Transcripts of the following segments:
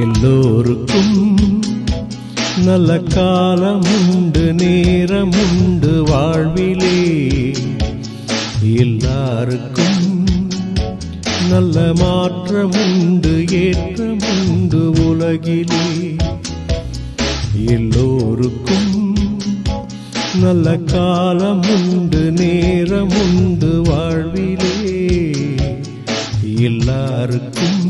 எல்லோருக்கும் நல்ல காலமுண்டு நேரமுண்டு வாழ்விலே. எல்லாருக்கும் நல்ல மாற்றமுண்டு ஏற்றமுண்டு உலகிலே. எல்லோருக்கும் நல்ல காலமுண்டு நேரமுண்டு வாழ்விலே. எல்லாருக்கும்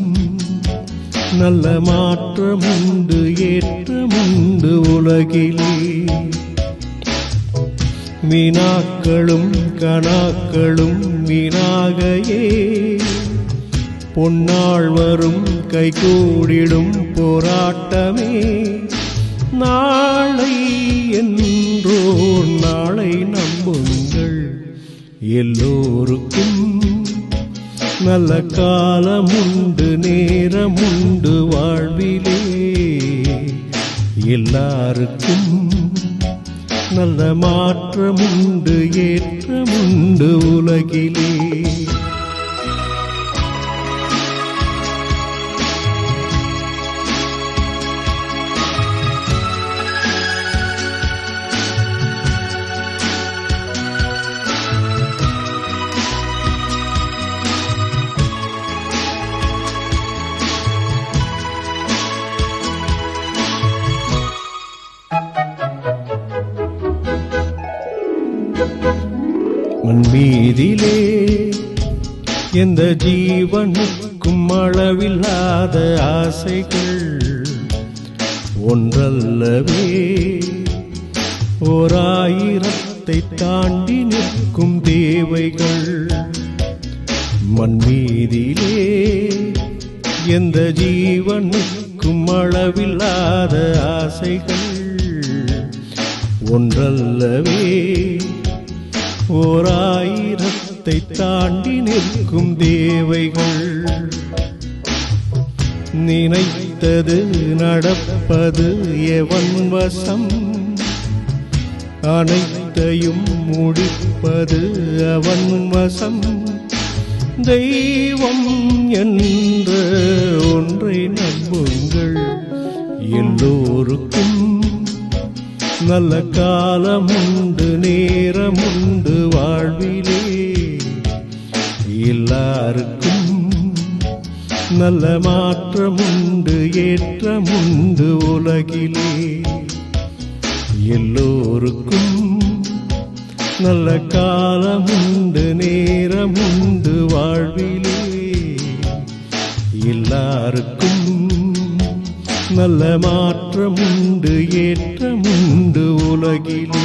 நல்ல மாற்றமுண்டு ஏற்றமுண்டு உலகிலே. மீனாக்களும் கணாக்களும் மீனாகையே. பொன்னாள் வரும் கை கூடிடும் போராட்டமே. நாளை என்றோ நாளை நம்புங்கள். எல்லோருக்கும் நல்ல காலமுண்டு நேரமுண்டு வாழ்விலே. எல்லாருக்கும் நல்ல மாற்றமுண்டு ஏற்றமுண்டு உலகிலே. உன்மீதிலே எந்த ஜீவனுக்கும் அளவில்லாத ஆசைகள் ஒன்றல்லவே. ஓர் ஆயிரத்தை தாண்டி நிற்கும் தேவைகள் மண்மீதிலே எந்த ஜீவனுக்கும் அளவில்லாத ஆசைகள் ஒன்றல்லவே. ஓர் ஆயிரத்தை தாண்டி நிற்கும் தேவைகள். நினைத்தது நடப்பது எவன் வசம்? அனைத்தையும் முடிப்பது அவன் வசம். தெய்வம் என்ற ஒன்றை நம்பும் நல்ல காலமுண்டு நேரமுண்டு வாழ்விலே. எல்லாருக்கும் நல்ல மாற்றமுண்டு ஏற்றமுண்டு உலகிலே. எல்லோருக்கும் நல்ல காலமுண்டு நேரமுண்டு வாழ்விலே. எல்லாருக்கும் நல்ல மாற்றமுண்டு ஏற்றமுண்டு உலகிலே.